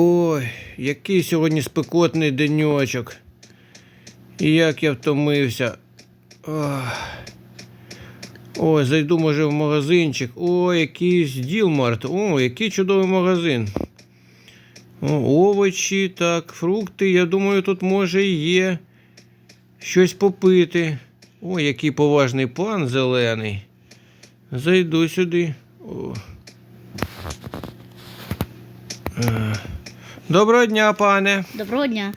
Ой, який сьогодні спекотний денечок. І як я втомився. Ой, зайду, може, в магазинчик. О, якийсь Ділмарт. О, який чудовий магазин. О, овочі, так, фрукти. Я думаю, тут може і є щось попити. О, який поважний пан зелений. Зайду сюди. О. Доброго дня, пане. Доброго дня.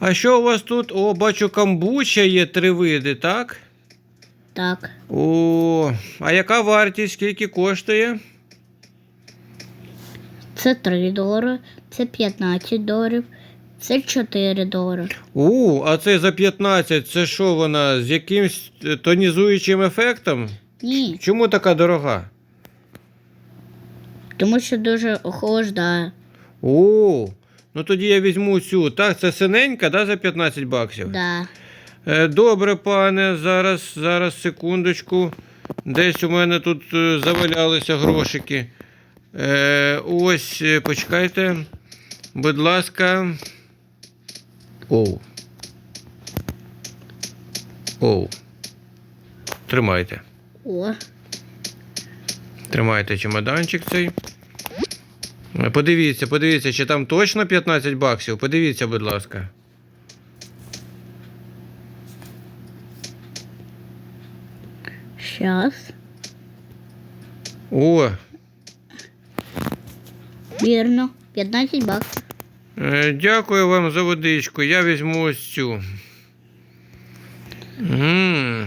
А що у вас тут? О, бачу, камбуча є три види, так? Так. О, а яка вартість? Скільки коштує? Це 3 долари, це 15 доларів, це 4 долари. У, а це за 15, це що вона з якимсь тонізуючим ефектом? Ні, Чому така дорога? тому що дуже охолоджує. О, ну тоді я візьму цю. Так, це синенька, да, за 15 баксів? Да. Е, Добре, пане, зараз, зараз, секундочку. Десь у мене тут е, завалялися грошики. Е, ось, е, почекайте. Будь ласка. Оу. Оу. Тримайте. О, Тримайте чемоданчик цей. Подивіться, подивіться, чи там точно 15 баксів. Подивіться, будь ласка. щас. О, Вірно. 15 баксів. Е, Дякую вам за водичку. Я візьму ось цю. М.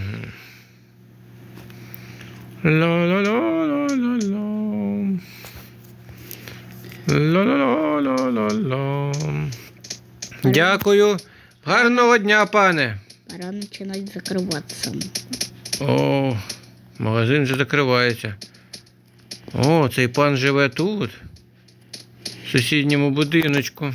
Ла-ла-ла-ла-ла-ла. Ла-ла-ла-ла-ла-ла. Дякую. Гарного дня, пане. Пора починати закриватися. О, магазин вже закривається. О, цей пан живе тут, в сусідньому будиночку.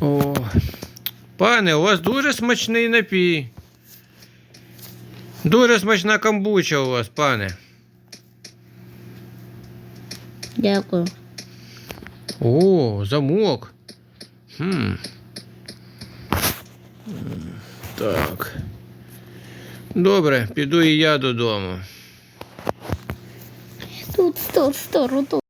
О, пане, у вас дуже смачний напій. Дуже смачна камбуча у вас, пане. Дякую. О, замок. Хм. Так. Добре, піду і я додому. Тут, тут, тут, тут.